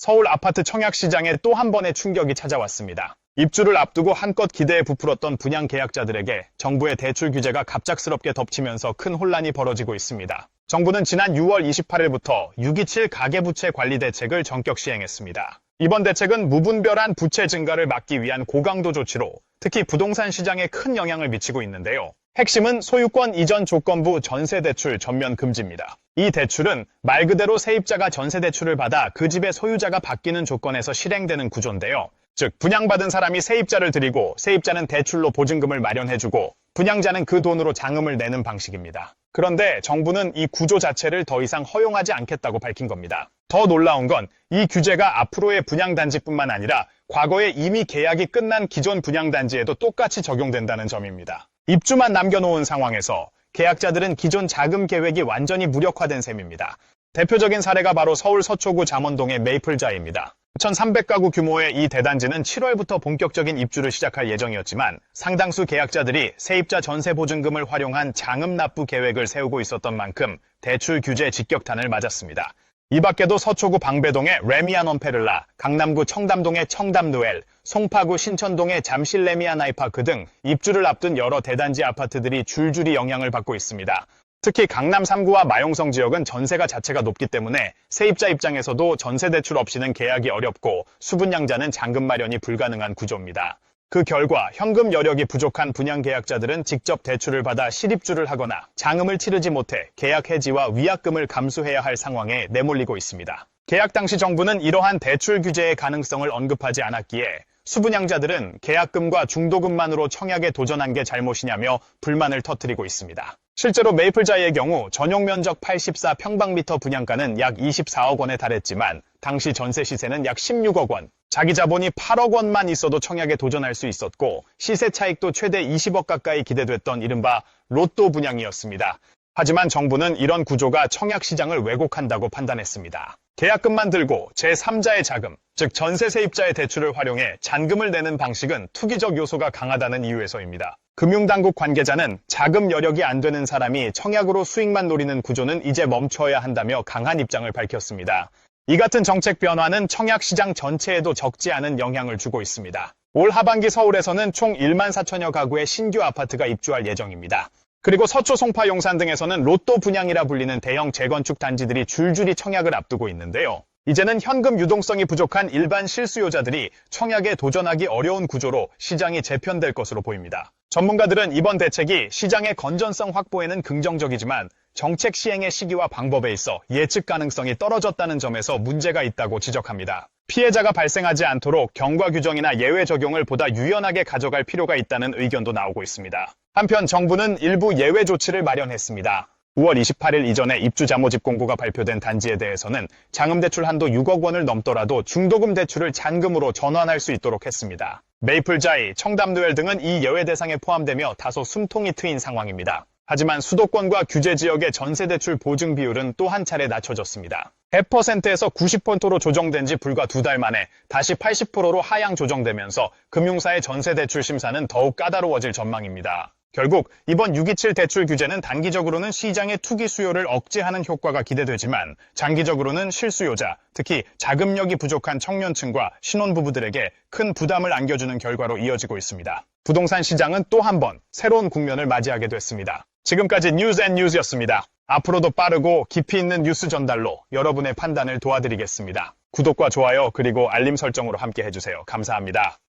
서울 아파트 청약시장에 또 한 번의 충격이 찾아왔습니다. 입주를 앞두고 한껏 기대에 부풀었던 분양 계약자들에게 정부의 대출 규제가 갑작스럽게 덮치면서 큰 혼란이 벌어지고 있습니다. 정부는 지난 6월 28일부터 627 가계부채 관리 대책을 전격 시행했습니다. 이번 대책은 무분별한 부채 증가를 막기 위한 고강도 조치로 특히 부동산 시장에 큰 영향을 미치고 있는데요. 핵심은 소유권 이전 조건부 전세 대출 전면 금지입니다. 이 대출은 말 그대로 세입자가 전세 대출을 받아 그 집의 소유자가 바뀌는 조건에서 실행되는 구조인데요. 즉 분양받은 사람이 세입자를 들이고 세입자는 대출로 보증금을 마련해주고 분양자는 그 돈으로 장음을 내는 방식입니다. 그런데 정부는 이 구조 자체를 더 이상 허용하지 않겠다고 밝힌 겁니다. 더 놀라운 건 이 규제가 앞으로의 분양단지뿐만 아니라 과거에 이미 계약이 끝난 기존 분양단지에도 똑같이 적용된다는 점입니다. 입주만 남겨놓은 상황에서 계약자들은 기존 자금 계획이 완전히 무력화된 셈입니다. 대표적인 사례가 바로 서울 서초구 잠원동의 메이플자입니다. 1,300가구 규모의 이 대단지는 7월부터 본격적인 입주를 시작할 예정이었지만 상당수 계약자들이 세입자 전세 보증금을 활용한 장음 납부 계획을 세우고 있었던 만큼 대출 규제 직격탄을 맞았습니다. 이 밖에도 서초구 방배동의 레미안 원페를라, 강남구 청담동의 청담누엘, 송파구 신천동의 잠실 레미안 아이파크 등 입주를 앞둔 여러 대단지 아파트들이 줄줄이 영향을 받고 있습니다. 특히 강남 3구와 마용성 지역은 전세가 자체가 높기 때문에 세입자 입장에서도 전세 대출 없이는 계약이 어렵고 수분양자는 잔금 마련이 불가능한 구조입니다. 그 결과 현금 여력이 부족한 분양 계약자들은 직접 대출을 받아 실입주를 하거나 장음을 치르지 못해 계약 해지와 위약금을 감수해야 할 상황에 내몰리고 있습니다. 계약 당시 정부는 이러한 대출 규제의 가능성을 언급하지 않았기에 수분양자들은 계약금과 중도금만으로 청약에 도전한 게 잘못이냐며 불만을 터뜨리고 있습니다. 실제로 메이플자의 경우 전용 면적 84평방미터 분양가는 약 24억 원에 달했지만 당시 전세 시세는 약 16억 원, 자기 자본이 8억 원만 있어도 청약에 도전할 수 있었고 시세 차익도 최대 20억 가까이 기대됐던 이른바 로또 분양이었습니다. 하지만 정부는 이런 구조가 청약 시장을 왜곡한다고 판단했습니다. 계약금만 들고 제3자의 자금, 즉 전세 세입자의 대출을 활용해 잔금을 내는 방식은 투기적 요소가 강하다는 이유에서입니다. 금융당국 관계자는 자금 여력이 안 되는 사람이 청약으로 수익만 노리는 구조는 이제 멈춰야 한다며 강한 입장을 밝혔습니다. 이 같은 정책 변화는 청약 시장 전체에도 적지 않은 영향을 주고 있습니다. 올 하반기 서울에서는 총 1만 4천여 가구의 신규 아파트가 입주할 예정입니다. 그리고 서초, 송파, 용산 등에서는 로또 분양이라 불리는 대형 재건축 단지들이 줄줄이 청약을 앞두고 있는데요. 이제는 현금 유동성이 부족한 일반 실수요자들이 청약에 도전하기 어려운 구조로 시장이 재편될 것으로 보입니다. 전문가들은 이번 대책이 시장의 건전성 확보에는 긍정적이지만 정책 시행의 시기와 방법에 있어 예측 가능성이 떨어졌다는 점에서 문제가 있다고 지적합니다. 피해자가 발생하지 않도록 경과 규정이나 예외 적용을 보다 유연하게 가져갈 필요가 있다는 의견도 나오고 있습니다. 한편 정부는 일부 예외 조치를 마련했습니다. 5월 28일 이전에 입주자 모집 공고가 발표된 단지에 대해서는 장음대출 한도 6억 원을 넘더라도 중도금 대출을 잔금으로 전환할 수 있도록 했습니다. 메이플자이, 청담누엘 등은 이 예외 대상에 포함되며 다소 숨통이 트인 상황입니다. 하지만 수도권과 규제 지역의 전세 대출 보증 비율은 또 한 차례 낮춰졌습니다. 100%에서 90%로 조정된 지 불과 두 달 만에 다시 80%로 하향 조정되면서 금융사의 전세 대출 심사는 더욱 까다로워질 전망입니다. 결국 이번 627 대출 규제는 단기적으로는 시장의 투기 수요를 억제하는 효과가 기대되지만 장기적으로는 실수요자, 특히 자금력이 부족한 청년층과 신혼부부들에게 큰 부담을 안겨주는 결과로 이어지고 있습니다. 부동산 시장은 또 한 번 새로운 국면을 맞이하게 됐습니다. 지금까지 뉴스 앤 뉴스였습니다. 앞으로도 빠르고 깊이 있는 뉴스 전달로 여러분의 판단을 도와드리겠습니다. 구독과 좋아요 그리고 알림 설정으로 함께 해주세요. 감사합니다.